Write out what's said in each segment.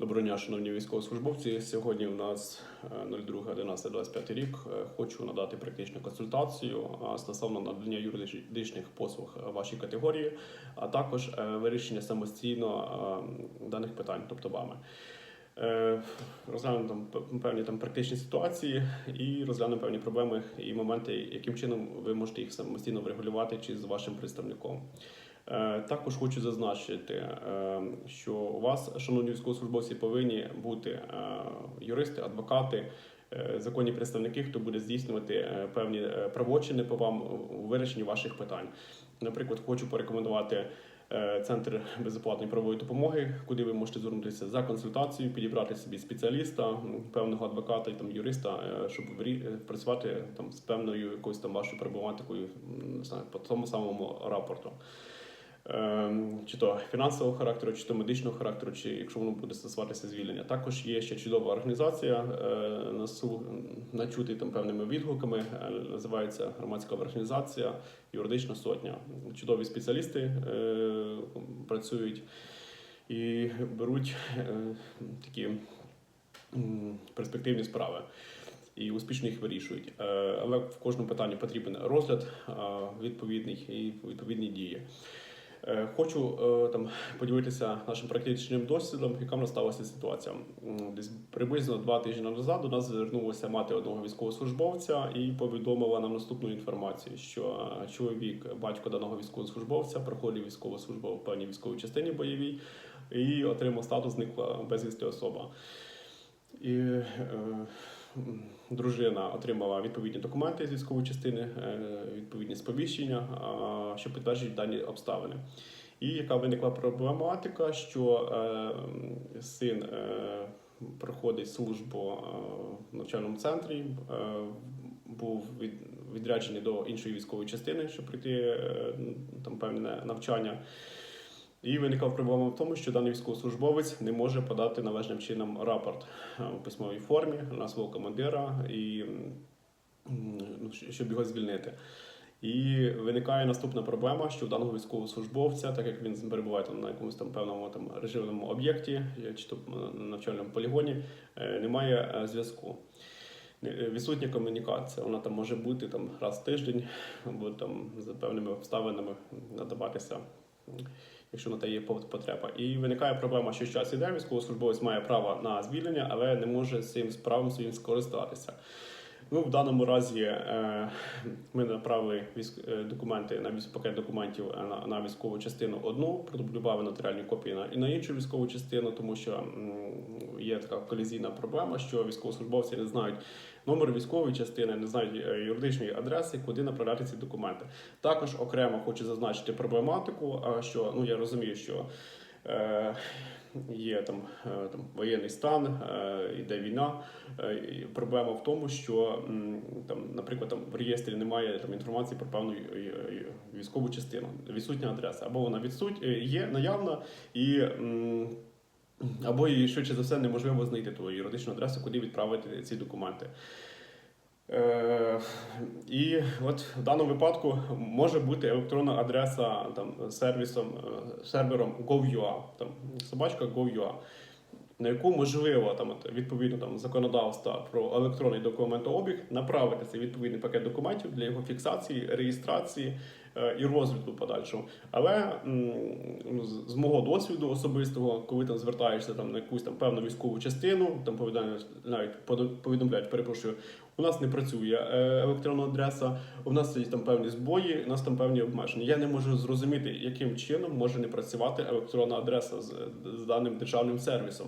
Доброго дня, шановні військовослужбовці. Сьогодні у нас е, 02.11.25 рік. Е, Хочу надати практичну консультацію стосовно надання юридичних послуг е, вашій категорії, а також е, вирішення самостійно е, даних питань, тобто вами. Е, Розглянемо там певні там практичні ситуації і розглянемо певні проблеми і моменти, яким чином ви можете їх самостійно врегулювати чи з вашим представником. Е, Також хочу зазначити, е, що у вас, шановні військовослужбовці, повинні бути е, юристи, адвокати, законні представники, хто буде здійснювати певні правочини по вам у вирішенні ваших питань. Наприклад, хочу порекомендувати центр безоплатної правової допомоги, куди ви можете звернутися за консультацією, підібрати собі спеціаліста, певного адвоката і там юриста, щоб працювати там з певною якоюсь там вашою проблематикою, не знаю, по тому самому рапорту. Ем, Чи то фінансового характеру, чи то медичного характеру, чи якщо воно буде стосуватися звільнення. Також є ще чудова організація е, начути там певними відгуками. е, Називається громадська організація Юридична сотня. Чудові спеціалісти е, працюють і беруть такі перспективні справи. І успішно їх вирішують. Але в кожному питанні потрібен розгляд відповідний і відповідні дії. Е, Хочу е, там поділитися нашим практичним досвідом, яка в нас сталася ситуація. Десь приблизно два тижні назад до нас звернулася мати одного військовослужбовця і повідомила нам наступну інформацію, що е, чоловік, батько даного військовослужбовця, проходив військову службу в певній військовій частині бойовій і отримав статус зникла безвісти особа. І дружина отримала відповідні документи з військової частини, е, відповідні сповіщення, що підтверджують дані обставини. І яка виникла проблематика, що е, син е, проходить службу в навчальному центрі, був від, відряджений до іншої військової частини, щоб прийти е, там певне навчання. І виникла проблема в тому, що даний військовослужбовець не може подати належним чином рапорт е, у письмовій формі на свого командира, і, ну, щоб його звільнити. І виникає наступна проблема, що у даного військовослужбовця, так як він перебуває там на якомусь там певному там режимному об'єкті, е, чи то навчальному полігоні, е, немає зв'язку. Відсутня комунікація, вона там може бути там раз в тиждень, або там за певними обставинами надаватися, якщо на те є потреба. І виникає проблема, що час іде, військовослужбовець має право на звільнення, але не може цим правом своїм скористатися. Ну, в даному разі е, ми направили е, документи на пакет документів е, на, на військову частину одну, продублювали нотаріальні копії на і на іншу військову частину, тому що м, є така колізійна проблема, що військовослужбовці не знають номер військової частини, не знають е, юридичної адреси, куди направляти ці документи. Також окремо хочу зазначити проблематику, що ну я розумію, що. Е, Є там, е, там воєнний стан, е, йде війна. Е, Проблема в тому, що там, наприклад, там в реєстрі немає там інформації про певну е, е, військову частину, відсутня адреса, або вона відсуть е, є наявна і. або її швидше за все неможливо знайти ту юридичну адресу, куди відправити ці документи. Е, і от в даному випадку може бути електронна адреса там, сервісом, е, сервером Gov.ua, там, собачка Gov.ua, на яку можливо там, відповідно там, законодавства про електронний документообіг направити цей відповідний пакет документів для його фіксації, реєстрації е, і розгляду подальшого. Але м, з мого досвіду особистого, коли там звертаєшся там, на якусь там певну військову частину, там повідомляють, навіть повідомляють, перепрошую, у нас не працює е, електронна адреса, у нас є там певні збої, у нас там певні обмеження. Я не можу зрозуміти, яким чином може не працювати електронна адреса з, з даним державним сервісом.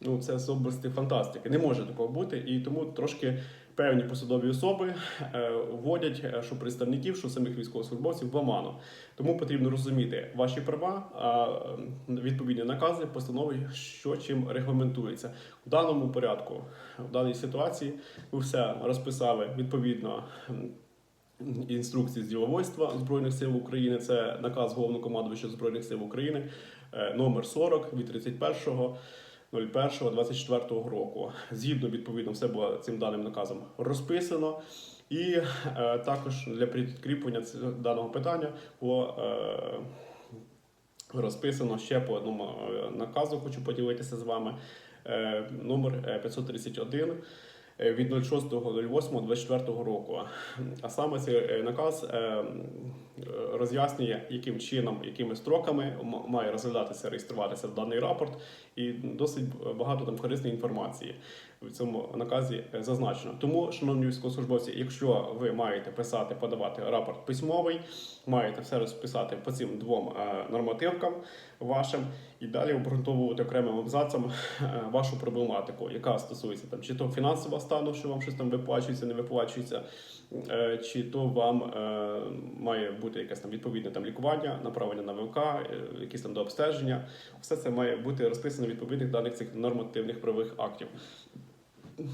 Ну, це з області фантастики. Не може такого бути, і тому трошки певні посадові особи е, вводять, е, що представників, що самих військовослужбовців в оману. Тому потрібно розуміти ваші права, відповідні накази, постанови, що чим регламентується. В даному порядку, в даній ситуації, ви все розписали відповідно. Інструкції з діловодства Збройних сил України це наказ головнокомандувача Збройних сил України е, номер 40 від 31 01.24 року. Згідно відповідно, все було цим даним наказом розписано. І е, також для підкріплення ц- даного питання було е, розписано ще по одному е, наказу. Хочу поділитися з вами. Е, Номер е, 531 е, від 06.08.24 року. А саме цей е, наказ е, е, роз'яснює, яким чином, якими строками має розглядатися, реєструватися даний рапорт, і досить багато там корисної інформації в цьому наказі е, зазначено. Тому, шановні військовослужбовці, якщо ви маєте писати, подавати рапорт письмовий, маєте все розписати по цим двом е, нормативкам вашим і далі обґрунтовувати окремим абзацом е, вашу проблематику, яка стосується там чи то фінансового стану, що вам щось там виплачується, не виплачується, чи то вам має бути якесь там відповідне там лікування, направлення на ВЛК, якісь там до обстеження. Все це має бути розписано відповідних даних цих нормативних правових актів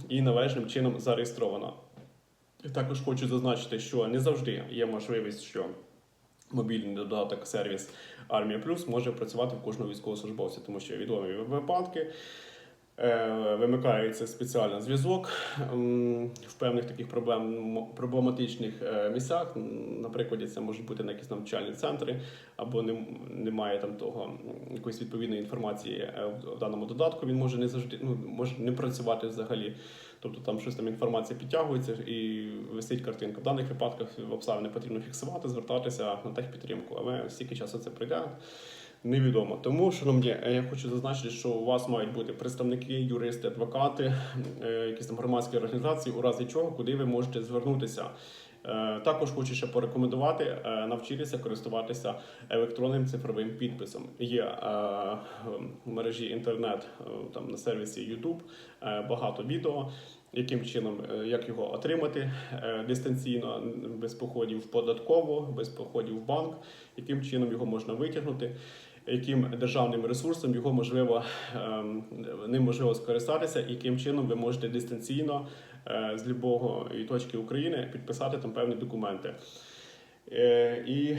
і належним чином зареєстровано. Також хочу зазначити, що не завжди є можливість, що мобільний додаток сервіс Армія Плюс може працювати в кожного військовослужбовця, тому що відомі випадки. Е, Вимикається спеціальний зв'язок в певних таких проблем, проблематичних е, місцях. Наприклад, це можуть бути на якісь навчальні центри, або не, немає там того якоїсь відповідної інформації е, в даному додатку. Він може не завжди ну, може не працювати взагалі. Тобто там щось там інформація підтягується і висить картинка. В даних випадках в обставини потрібно фіксувати, звертатися на техпідтримку. Але стільки часу це прийде. Невідомо. Тому, шановні, е, я хочу зазначити, що у вас мають бути представники, юристи, адвокати, е, якісь там громадські організації, у разі чого, куди ви можете звернутися. Е, Також хочу ще порекомендувати навчитися користуватися електронним цифровим підписом. Є в мережі інтернет там на сервісі YouTube багато відео, яким чином як його отримати дистанційно, без походів в податкову, без походів в банк, яким чином його можна витягнути. Яким державним ресурсом його можливо ем, ним можливо скористатися, і яким чином ви можете дистанційно е, з любого точки України підписати там певні документи. Е, І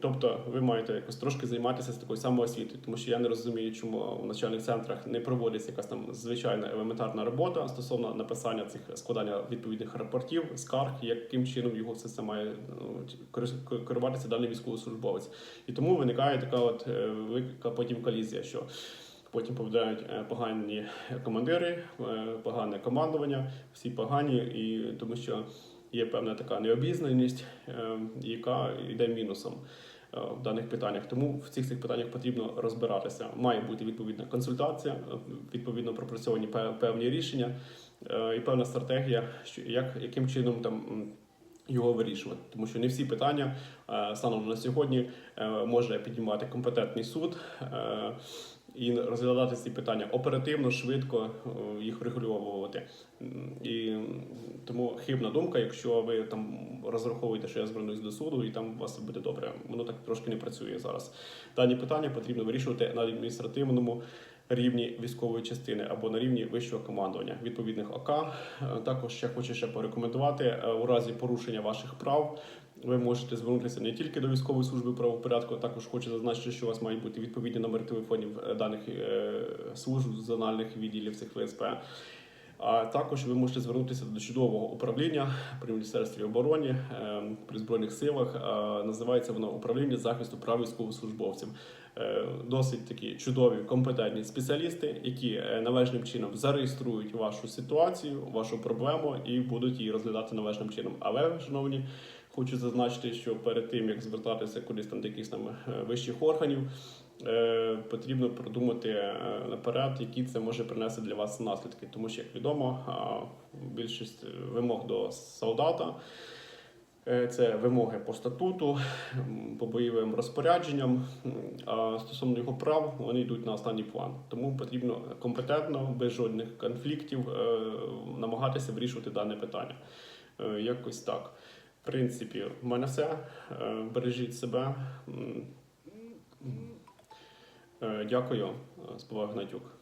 тобто ви маєте якось трошки займатися з такою самоосвітою, тому що я не розумію, чому в навчальних центрах не проводиться якась там звичайна елементарна робота стосовно написання цих складання відповідних рапортів, скарг, яким чином його все це має ну, керуватися даний військовослужбовець. І тому виникає така от е, велика потім колізія, що потім попадають е, погані командири, погане командування, всі погані, і тому що є певна така необізнаність, е, яка йде мінусом. е, В даних питаннях тому в цих цих питаннях потрібно розбиратися. Має бути відповідна консультація, е, відповідно пропрацьовані пе- певні рішення е, і певна стратегія, як яким чином там його вирішувати, тому що не всі питання станом на сьогодні може піднімати компетентний суд. І розглядати ці питання оперативно, швидко е, їх врегульовувати. І тому хибна думка, якщо ви там розраховуєте, що я звернусь до суду, і там у вас буде добре. Воно так трошки не працює зараз. Дані питання потрібно вирішувати на адміністративному рівні військової частини або на рівні вищого командування відповідних ОК. Е, Також ще хочу ще порекомендувати е, у разі порушення ваших прав. Ви можете звернутися не тільки до військової служби правопорядку, а також хочу зазначити, що у вас мають бути відповідні номери телефонів е, даних служб зональних відділів цих ВСП. А також ви можете звернутися до чудового управління при міністерстві оборони е, при збройних силах. Називається воно управління захисту прав військовослужбовців. Е, Досить такі чудові компетентні спеціалісти, які е, належним чином зареєструють вашу ситуацію, вашу проблему і будуть її розглядати належним чином. Але, шановні, хочу зазначити, що перед тим як звертатися кудись там до якихось там е, вищих органів. е, Потрібно продумати е, наперед, які це може принести для вас наслідки, тому що, як відомо, більшість вимог до солдата це вимоги по статуту, по бойовим розпорядженням. А стосовно його прав, вони йдуть на останній план. Тому потрібно компетентно, без жодних конфліктів, намагатися вирішувати дане питання. Якось так. Принципі, в мене все. Е, Бережіть себе. Е, Дякую, Спова Гнатюк.